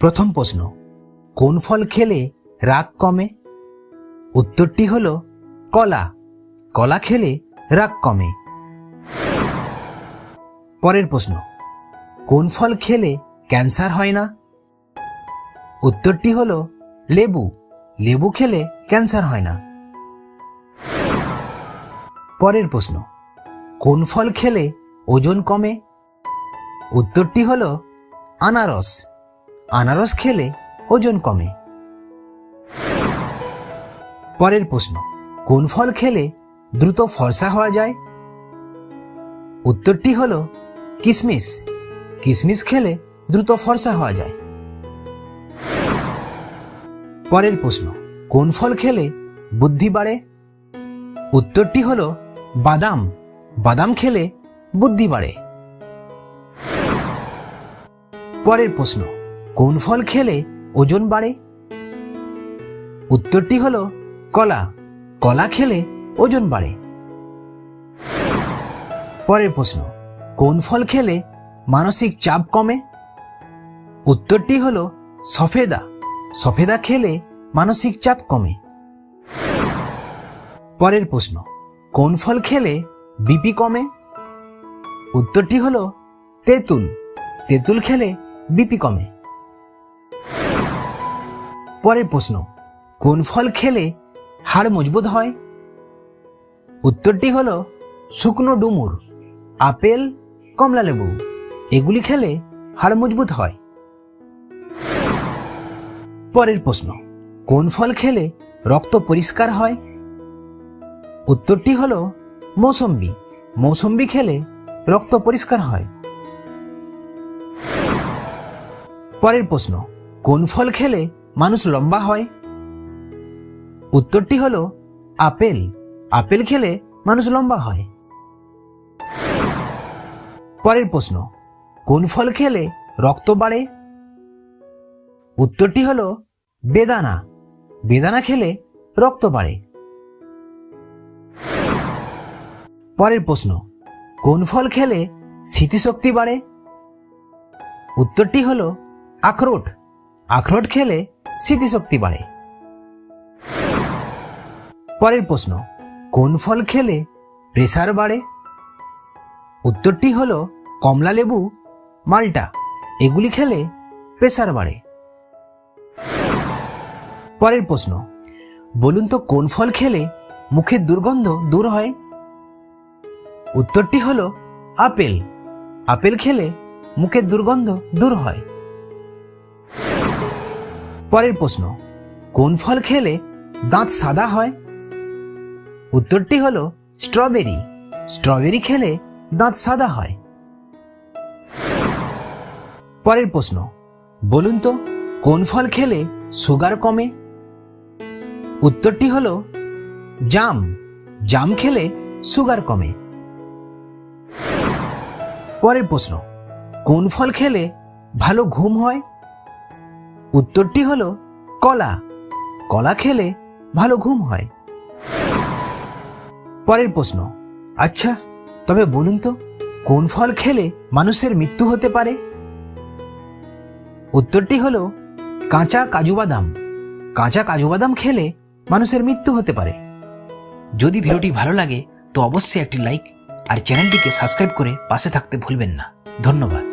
প্রথম প্রশ্ন, কোন ফল খেলে রাগ কমে? উত্তরটি হল কলা। কলা খেলে রাগ কমে। পরের প্রশ্ন, কোন ফল খেলে ক্যান্সার হয় না? উত্তরটি হল লেবু। লেবু খেলে ক্যান্সার হয় না। পরের প্রশ্ন, কোন ফল খেলে ওজন কমে? উত্তরটি হল আনারস। আনারস খেলে ওজন কমে। পরের প্রশ্ন, কোন ফল খেলে দ্রুত ফর্সা হওয়া যায়? উত্তরটি হল কিশমিশ কিশমিশ খেলে দ্রুত ফর্সা হওয়া যায়। পরের প্রশ্ন, কোন ফল খেলে বুদ্ধি বাড়ে? উত্তরটি হল বাদাম। বাদাম খেলে বুদ্ধি বাড়ে। পরের প্রশ্ন কোন ফল খেলে ওজন বাড়ে? উত্তরটি হল কলা। কলা খেলে ওজন বাড়ে। পরের প্রশ্ন, কোন ফল খেলে মানসিক চাপ কমে? উত্তরটি হল সফেদা। সফেদা খেলে মানসিক চাপ কমে। পরের প্রশ্ন, কোন ফল খেলে বিপি কমে? উত্তরটি হল তেঁতুল। তেঁতুল খেলে বিপি কমে। পরের প্রশ্ন, কোন ফল খেলে হাড় মজবুত হয়? উত্তরটি হল শুকনো ডুমুর, আপেল, কমলা লেবু। এগুলি খেলে হাড় মজবুত হয়। পরের প্রশ্ন, কোন ফল খেলে রক্ত পরিষ্কার হয়? উত্তরটি হল মৌসম্বি। মৌসম্বি খেলে রক্ত পরিষ্কার হয়। পরের প্রশ্ন, কোন ফল খেলে মানুষ লম্বা হয়। উত্তরটি হল আপেল। আপেল খেলে মানুষ লম্বা হয়। পরের প্রশ্ন, কোন ফল খেলে রক্ত বাড়ে? উত্তরটি হল বেদানা। বেদানা খেলে রক্ত বাড়ে। পরের প্রশ্ন, কোন ফল খেলে স্মৃতিশক্তি বাড়ে? উত্তরটি হল আখরোট। আখরোট খেলে স্মৃতিশক্তি বাড়ে। পরের প্রশ্ন, কোন ফল খেলে প্রেসার বাড়ে? উত্তরটি হল কমলা লেবু, মাল্টা, এগুলি খেলে প্রেসার বাড়ে। পরের প্রশ্ন, বলুন তো কোন ফল খেলে মুখের দুর্গন্ধ দূর হয়? উত্তরটি হল আপেল। আপেল খেলে মুখের দুর্গন্ধ দূর হয়। পরের প্রশ্ন, কোন ফল খেলে দাঁত সাদা হয়? উত্তরটি হল স্ট্রবেরি। স্ট্রবেরি খেলে দাঁত সাদা হয়। পরের প্রশ্ন, বলুন তো, কোন ফল খেলে সুগার কমে? উত্তরটি হল জাম। জাম খেলে সুগার কমে। পরের প্রশ্ন, কোন ফল খেলে ভালো ঘুম হয়? উত্তরটি হল কলা। কলা খেলে ভালো ঘুম হয়। পরের প্রশ্ন আচ্ছা তবে বলুন তো, কোন ফল খেলে মানুষের মৃত্যু হতে পারে? উত্তরটি হল কাঁচা কাজু বাদাম। কাঁচা কাজু বাদাম খেলে মানুষের মৃত্যু হতে পারে। যদি ভিডিওটি ভালো লাগে, তো অবশ্যই একটি লাইক আর চ্যানেলটিকে সাবস্ক্রাইব করে পাশে থাকতে ভুলবেন না। ধন্যবাদ।